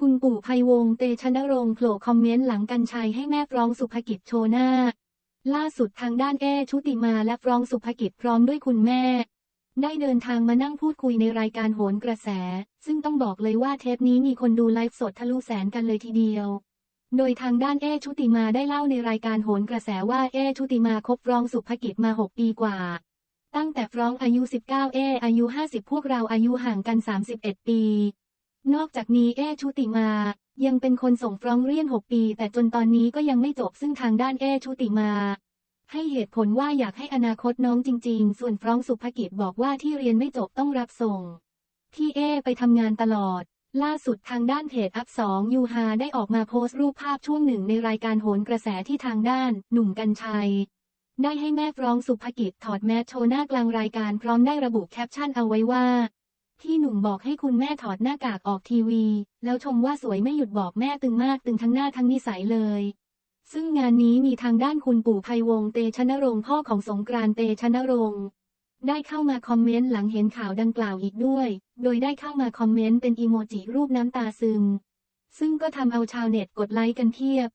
คุณปู่ไพวงศ์เตชะนรงค์โผล่คอมเมนต์หลังกันชัยให้แม่ฟ้องสุภกิจโชว์หน้า ล่าสุดทางด้านแอ้ชุติมาและฟ้องสุภกิจพร้อมด้วยคุณแม่ ได้เดินทางมานั่งพูดคุยในรายการโหนกระแส ซึ่งต้องบอกเลยว่าเทปนี้มีคนดูไลฟ์สดทะลุแสนกันเลยทีเดียว โดยทางด้านเอชุติมาได้เล่าในรายการโหนกระแสว่าเอชุติมาคบฟ้องสุภกิจมา 6 ปีกว่า ตั้งแต่ฟ้องอายุ 19 เออายุ 50 พวกเราอายุห่างกัน 31 ปี นอกจากนี้เอชุติมา ยังเป็นคนส่งฟ้องเรียน 6 ปี แต่จนตอนนี้ก็ยังไม่จบซึ่งทางด้านเอชุติมา ให้เหตุผลว่าอยากให้อนาคตน้องจริง ๆ ส่วนฟ้องสุภกิจบอกว่าที่เรียนไม่จบต้องรับส่ง ที่เอไปทำงานตลอด ล่าสุดทางด้านเพจอัพสองยูฮาได้ออกมาโพสต์รูปภาพช่วงหนึ่งในรายการโหนกระแสที่ทางด้าน หนุ่มกัญชัยได้ให้แม่ฟ้องสุภกิจถอดแมสโชว์หน้ากลางรายการพร้อมได้ระบุแคปชั่นเอาไว้ว่า ที่หนุ่มบอกให้คุณแม่ถอดหน้ากากออกทีวี แล้วชมว่าสวยไม่หยุดบอกแม่ตึงมากตึงทั้งหน้าทั้งนิสัยเลย ซึ่งงานนี้มีทางด้านคุณปู่ไพวงเตชะนรงค์พ่อของสงกรานต์เตชะนรงค์ได้เข้ามาคอมเมนต์หลังเห็นข่าวดังกล่าวอีกด้วย โดยได้เข้ามาคอมเมนต์เป็นอีโมจิรูปน้ำตาซึม ซึ่งก็ทำเอาชาวเน็ตกดไลค์กันเพียบ